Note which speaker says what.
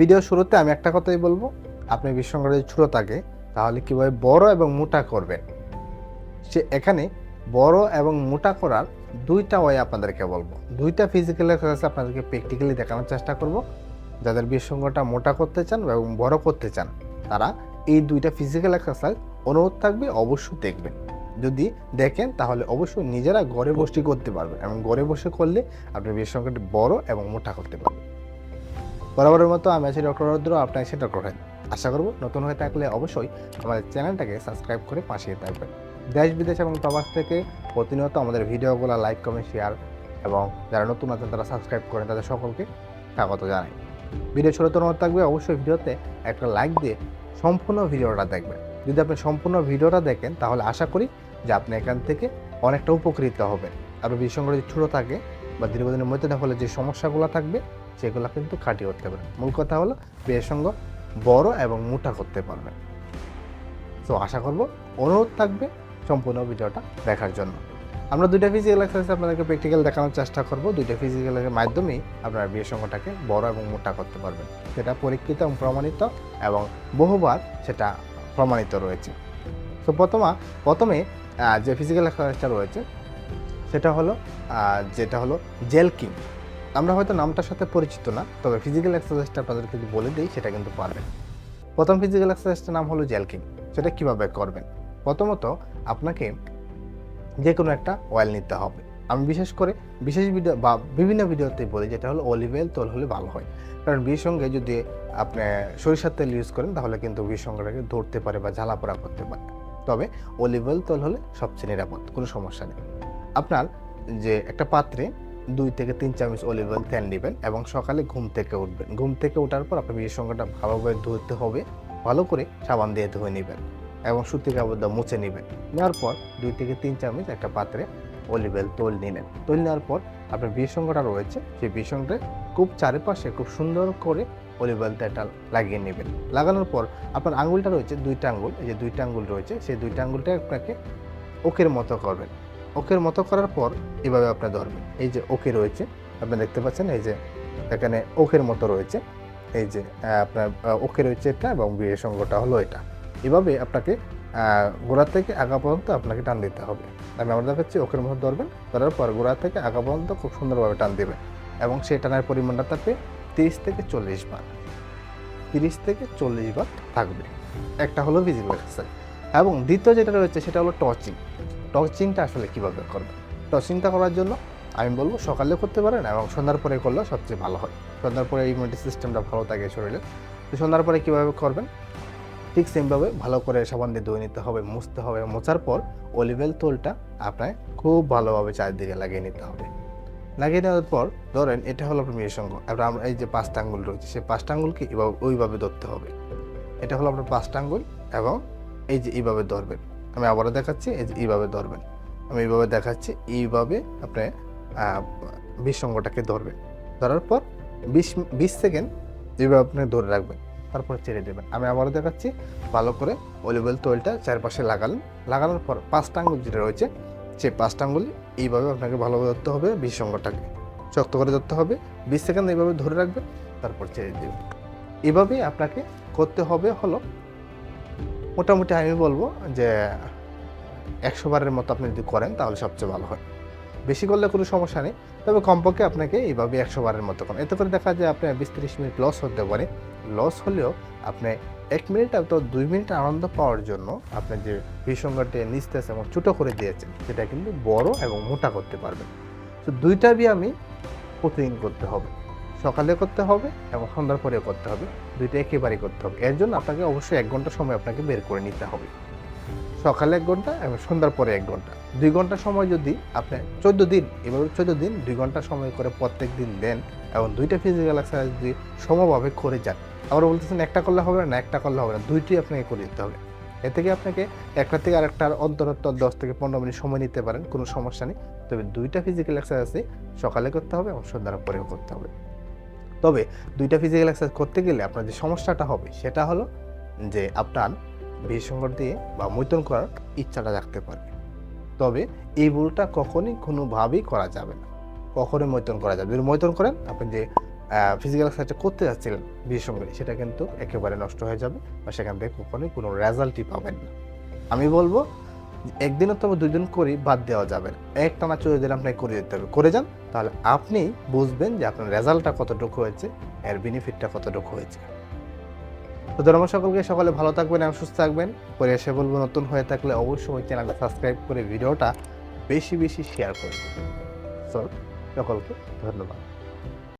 Speaker 1: Video শুরুতে আমি একটা কথাই বলব। আপনি বিশ্বঙ্গ যদি ছোটো থাকে তাহলে কীভাবে বড় এবং মোটা করবেন? সে এখানে বড় এবং মোটা করার দুইটা ওয়ে আপনাদেরকে বলব। দুইটা ফিজিক্যাল এক্সারসাইজ আপনাদেরকে প্র্যাকটিক্যালি দেখানোর চেষ্টা করব। যাদের বিশ্বঙ্গটা মোটা করতে চান এবং বড় করতে চান, তারা এই দুইটা ফিজিক্যাল এক্সারসাইজ অনুরোধ থাকবে, অবশ্যই দেখবেন। যদি দেখেন, তাহলে অবশ্যই নিজেরা ঘরে বসে করতে পারবেন এবং ঘরে বসে করলে আপনি বিশ্বঙ্গটি বড় এবং মোটা করতে পারবেন। বরাবরের মতো আমি আছি ডক্টর রুদ্র, আপনার আছি ডক্টর হেদ আশা করব নতুন হয়ে থাকলে অবশ্যই আমাদের চ্যানেলটাকে সাবস্ক্রাইব করে পাশে থাকবেন। দেশ, বিদেশ এবং প্রবাস থেকে প্রতিনিয়ত আমাদের ভিডিওগুলো লাইক, কমেন্ট, শেয়ার এবং যারা নতুন আছেন তারা সাবস্ক্রাইব করেন, তাদের সকলকে স্বাগত জানাই। ভিডিও ছোটো অনুরোধ থাকবে, অবশ্যই ভিডিওতে একটা লাইক দিয়ে সম্পূর্ণ ভিডিওটা দেখবেন। যদি আপনি সম্পূর্ণ ভিডিওটা দেখেন, তাহলে আশা করি যে আপনি এখান থেকে অনেকটা উপকৃত হবেন। আর বিসঙ্গ যদি ছোটো থাকে বা দীর্ঘদিনের মধ্যে হলে যে সমস্যাগুলো থাকবে সেগুলো কিন্তু কাটিয়ে উঠতে পারবেন মূল কথা হলো সঙ্গে বড় এবং মোটা করতে পারবেন তো আশা করব অনুরোধ থাকবে সম্পূর্ণ ভিডিওটা দেখার জন্য। আমরা দুইটা ফিজিক্যাল এক্সারসাইজ আপনাদেরকে প্র্যাকটিক্যাল দেখানোর চেষ্টা করব। দুইটা ফিজিক্যালের মাধ্যমেই আপনারা বিয়ের সঙ্গটাকে বড় এবং মোটা করতে পারবেন। সেটা পরীক্ষিত এবং প্রমাণিত এবং বহুবার সেটা প্রমাণিত রয়েছে। তো প্রথমা, প্রথমে যে ফিজিক্যাল এক্সারসাইজটা রয়েছে, সেটা হলো যেটা হলো জেলকিং আমরা হয়তো নামটার সাথে পরিচিত না, তবে ফিজিক্যাল এক্সারসাইজটা আপনাদেরকে যদি বলে দিই, সেটা কিন্তু পারবেন। প্রথম ফিজিক্যাল এক্সারসাইজটার নাম হলো জেলকিং সেটা কীভাবে করবেন? প্রথমত আপনাকে যে কোনো একটা অয়েল নিতে হবে। আমি বিশেষ করে বিশেষ ভিডিও বা বিভিন্ন ভিডিওতে বলি, যেটা হলো অলিভ অয়েল তেল হলে ভালো হয়। কারণ বিয়ের সঙ্গে যদি আপনি সরিষার তেল ইউজ করেন, তাহলে কিন্তু বিয়ের সঙ্গটাকে ধরতে পারে বা জ্বালাপোড়া করতে পারে। তবে অলিভ অয়েল তেল হলে সবচেয়ে নিরাপদ, কোনো সমস্যা নেই। আপনার যে একটা পাত্রে দুই থেকে তিন চামচ অলিভ অয়েল তেল নেবেন এবং সকালে ঘুম থেকে উঠবেন। ঘুম থেকে ওঠার পর আপনার বিয়ের সঙ্গটা ভালোভাবে ধুতে হবে, ভালো করে সাবান দিয়ে ধুয়ে নেবেন এবং সুতি কাপড় দিয়ে মুছে নেবেন। নেওয়ার পর দুই থেকে তিন চামচ একটা পাত্রে অলিভ অয়েল তোল নিলেন। তোল নেওয়ার পর আপনার বিসঙ্গটা রয়েছে, সেই বিসঙ্গে খুব চারিপাশে খুব সুন্দর করে অলিভ অয়েল তেলটা লাগিয়ে নেবেন। লাগানোর পর আপনার আঙ্গুলটা রয়েছে দুইটা আঙ্গুল, এই যে দুইটা আঙ্গুল রয়েছে, সেই দুইটা আঙ্গুলটা আপনাকে ওকের মতো করবেন। ওকের মতো করার পর এভাবে আপনি ধরবেন। এই যে ওকে রয়েছে, আপনি দেখতে পাচ্ছেন, এই যে এখানে ওকের মতো রয়েছে। এই যে আপনার ওকে রয়েছে এটা এবং বিয়ের সঙ্গটা হলো এটা। এভাবে আপনাকে গোড়া থেকে আগা পর্যন্ত আপনাকে টান দিতে হবে। আমি আমরা দেখাচ্ছি, ওকের মতো ধরবেন, ধরার পর গোড়া থেকে আগা পর্যন্ত খুব সুন্দরভাবে টান দেবে এবং সেই টানার পরিমাণটা থাকবে তিরিশ থেকে চল্লিশ বার, তিরিশ থেকে চল্লিশ বার থাকবে। একটা হলো ভিজিবল এক্সারসাইজ এবং দ্বিতীয় যেটা রয়েছে সেটা হলো টচিং টচিংটা আসলে কীভাবে করবেন টচিংটা করার জন্য আমি বলব সকালে করতে পারেন এবং সন্ধ্যার পরে করলে সবচেয়ে ভালো হয়। সন্ধ্যার পরে ইমিউনিটি সিস্টেমটা ভালো থাকে শরীরে। তো সন্ধ্যার পরে কীভাবে করবেন? ঠিক সেমভাবে ভালো করে সাবান দিয়ে ধুয়ে নিতে হবে, মুছতে হবে। মোছার পর অলিভেল তোলটা আপনার খুব ভালোভাবে চারিদিকে লাগিয়ে নিতে হবে। লাগিয়ে নেওয়ার পর ধরেন এটা হলো আপনার মেয়ের সঙ্গ। এবার আমরা এই যে পাঁচটা আঙ্গুল রয়েছে, সেই পাঁচটা আঙ্গুলকে এভাবে ওইভাবে ধরতে হবে। এটা হলো আপনার পাঁচটা আঙ্গুল এবং এই যে এইভাবে ধরবেন। আমি আবারও দেখাচ্ছি এইভাবে ধরবেন। আমি এইভাবে দেখাচ্ছি, এইভাবে আপনি বিসঙ্গটাকে ধরবেন। ধরার পর বিশ বিশ সেকেন্ড এইভাবে আপনি ধরে রাখবেন, তারপর ছেড়ে দেবেন। আমি আবারও দেখাচ্ছি, ভালো করে অলিভ অয়েল তৈলটা চারপাশে লাগালেন। লাগানোর পর পাঁচটা আঙ্গুল যেটা রয়েছে, সেই পাঁচটা আঙ্গুল এইভাবে আপনাকে ভালোভাবে ধরতে হবে বিসঙ্গটাকে শক্ত করে ধরতে হবে, বিশ সেকেন্ড এইভাবে ধরে রাখবেন, তারপর ছেড়ে দেবেন। এভাবেই আপনাকে করতে হবে হলো মোটামুটি আমি বলব যে একশো বারের মতো আপনি যদি করেন, তাহলে সবচেয়ে ভালো হয়। বেশি করলে কোনো সমস্যা নেই, তবে কমপক্ষে আপনাকে এইভাবে একশো বারের মতো করেন। এতে করে দেখা যায় আপনার বিশ তিরিশ মিনিট লস হতে পারে। লস হলেও আপনি এক মিনিট তো দুই মিনিট আনন্দ পাওয়ার জন্য আপনি যে বিসঙ্গটি নিস্তেজ এবং ছোটো করে দিয়েছেন, সেটা কিন্তু বড় এবং মোটা করতে পারবেন। তো দুইটা ব্যায়ামই প্রতিদিন করতে হবে। সকালে করতে হবে এবং সন্ধ্যার পরেও করতে হবে। দুইটা একেবারেই করতে হবে। এর জন্য আপনাকে অবশ্যই এক ঘণ্টা সময় আপনাকে বের করে নিতে হবে। সকালে এক ঘণ্টা এবং সন্ধ্যার পরে এক ঘণ্টা। দুই ঘণ্টা সময় যদি আপনি চোদ্দ দিন, এভাবে চোদ্দ দিন দুই ঘণ্টা সময় করে প্রত্যেক দিন দেন এবং দুইটা ফিজিক্যাল এক্সারসাইজ যদি সমভাবে করে যান, আবার বলতেছেন একটা করলে হবে না একটা করলে হবে না, দুইটি আপনাকে করে দিতে হবে। এ থেকে আপনাকে একটা থেকে আরেকটার অন্তরত্তর দশ থেকে পনেরো মিনিট সময় নিতে পারেন, কোনো সমস্যা নেই। তবে দুইটা ফিজিক্যাল এক্সারসাইজ সকালে করতে হবে এবং সন্ধ্যার পরেও করতে হবে। তবে দুইটা ফিজিক্যাল এক্সারসাইজ করতে গেলে আপনার যে সমস্যাটা হবে, সেটা হলো যে আপনার বিসঙ্গর দিয়ে বা মৈতন করার ইচ্ছাটা রাখতে পারবে। তবে এই ভুলটা কখনই কোনোভাবেই করা যাবে না। কখনোই মৈতন করা যাবে যদি মৈতন করেন, আপনি যে ফিজিক্যাল এক্সারসাইজটা করতে যাচ্ছিলেন বিশেষ সেটা কিন্তু একেবারে নষ্ট হয়ে যাবে বা সেখান থেকে কখনোই কোনো রেজাল্টই পাবেন না। আমি বলব একদিন অথবা দুই দিন করি, বাদ দেওয়া যাবে না। একটানা চলে দিন আপনাকে করে দিতে হবে। করে যান, তাহলে আপনি বুঝবেন যে আপনার রেজাল্টটা কতটুকু হয়েছে, এর বেনিফিটটা কতটুকু হয়েছে। তো ধন্যবাদ সকলকে, সকলে ভালো থাকবেন এবং সুস্থ থাকবেন। পরে এসে বলব, নতুন হয়ে থাকলে অবশ্যই চ্যানেলটা সাবস্ক্রাইব করে ভিডিওটা বেশি বেশি শেয়ার করবেন। সকলকে ধন্যবাদ।